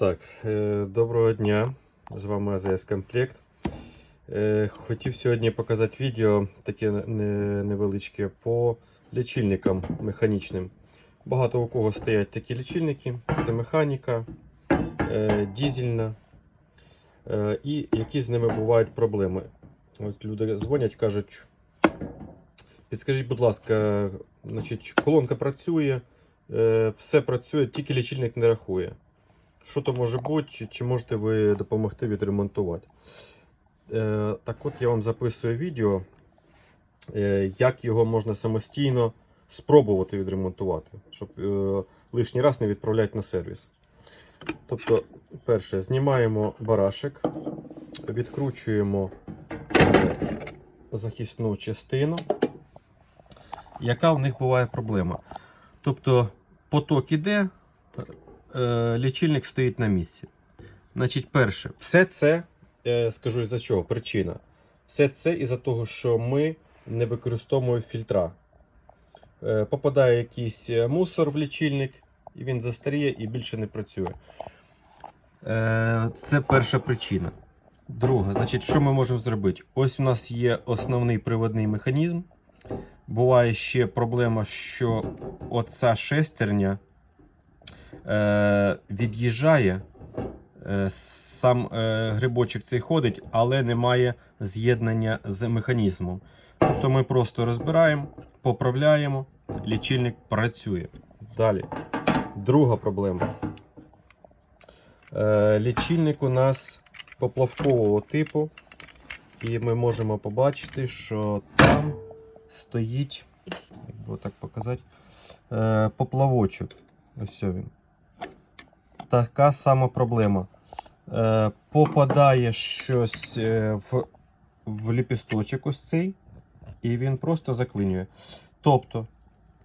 Так, е, доброго дня. З вами АЗС Комплект. Е, Хотів сьогодні показати відео таке невеличке по лічильникам механічним. Багато у кого стоять такі лічильники. Це механіка, е, дізельна. І які з ними бувають проблеми. От люди дзвонять, кажуть, підскажіть, будь ласка, значить, колонка працює, все працює, тільки лічильник не рахує. Що то може бути, чи- можете ви допомогти відремонтувати? Е, так от я вам записую відео, е, як його можна самостійно спробувати відремонтувати, щоб е, лишній раз не відправляти на сервіс. Тобто, перше, знімаємо барашек, відкручуємо захисну частину. Яка в них буває проблема? Тобто, поток іде, е, лічильник стоїть на місці. Значить, перше, все це, е, скажу за чого, причина. Все це із-за того, що ми не використовуємо фільтра. Е, Попадає якийсь е, мусор в лічильник, і він застаріє і більше не працює. Це перша причина. Друга, значить, що ми можемо зробити? Ось у нас є основний приводний механізм. Буває ще проблема, що оця шестерня від'їжджає, е, сам е, грибочок цей ходить, але немає з'єднання з механізмом. Тобто ми просто розбираємо, поправляємо, лічильник працює. Далі. Друга проблема. Е, лічильник у нас поплавкового типу, і ми можемо побачити, що там стоїть, як би так показати, е, поплавочок. Ось він. Така сама проблема. Е, попадає щось е, в, в ліпісточок ось цей, і він просто заклинює. Тобто,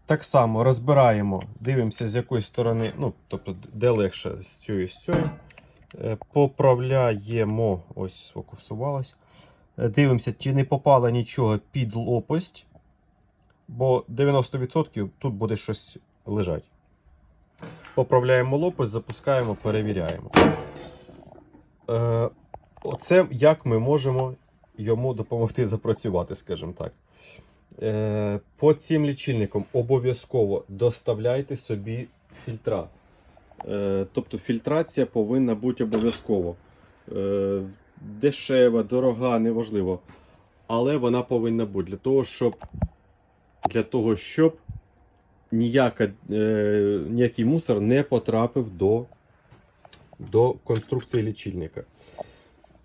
так само розбираємо, дивимося з якої сторони, ну, тобто, де легше з цієї з цієї. Е, поправляємо, ось сфокусувалось. Е, Дивимося, чи не попало нічого під лопасть, бо 90% тут буде щось лежати. Поправляємо лопасть, запускаємо, перевіряємо. Е, оце як ми можемо йому допомогти запрацювати, скажімо так. Е, по цим лічильникам обов'язково доставляйте собі фільтра. Е, тобто фільтрація повинна бути обов'язково. Е, дешева, дорога, неважливо. Але вона повинна бути для того, щоб, для того, щоб ніяка, е, ніякий мусор не потрапив до, до конструкції лічильника.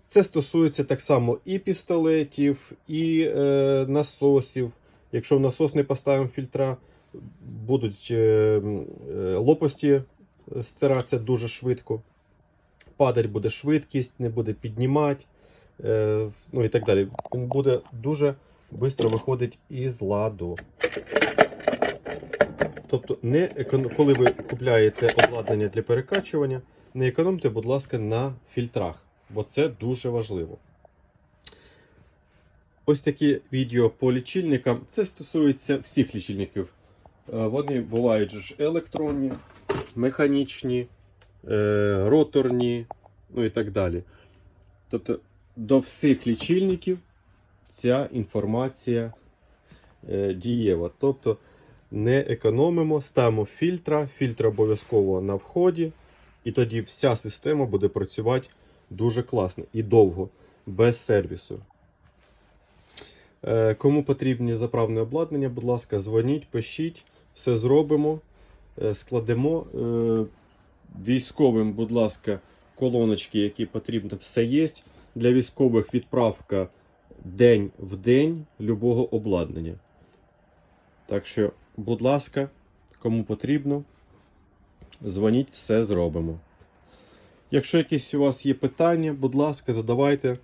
Це стосується так само і пістолетів, і е, насосів. Якщо в насос не поставимо фільтра, будуть е, е, лопасті стиратися дуже швидко. Падать буде швидкість, не буде піднімати, е, ну і так далі. Він буде дуже швидко виходить із ладу. Тобто, не коли ви купляєте обладнання для перекачування, не економте, будь ласка, на фільтрах, бо це дуже важливо. Ось такі відео по лічильникам. Це стосується всіх лічильників. Е, Вони бувають ж електронні, механічні, е, роторні, ну і так далі. Тобто до всіх лічильників ця інформація е, дієва. Тобто не економимо, ставимо фільтра, фільтр обов'язково на вході, і тоді вся система буде працювати дуже класно і довго, без сервісу. Е, Кому потрібні заправне обладнання, будь ласка, дзвоніть, пишіть, все зробимо, е, складемо. Е, Військовим, будь ласка, колоночки, які потрібно, все є. Для військових відправка день в день любого обладнання. Так що, будь ласка, кому потрібно, дзвоніть, все зробимо. Якщо якісь у вас є питання, будь ласка, задавайте.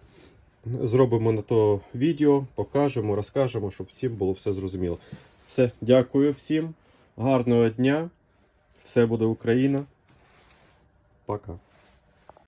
Зробимо на то відео, покажемо, розкажемо, щоб всім було все зрозуміло. Все, дякую всім. Гарного дня. Все буде Україна. Пока.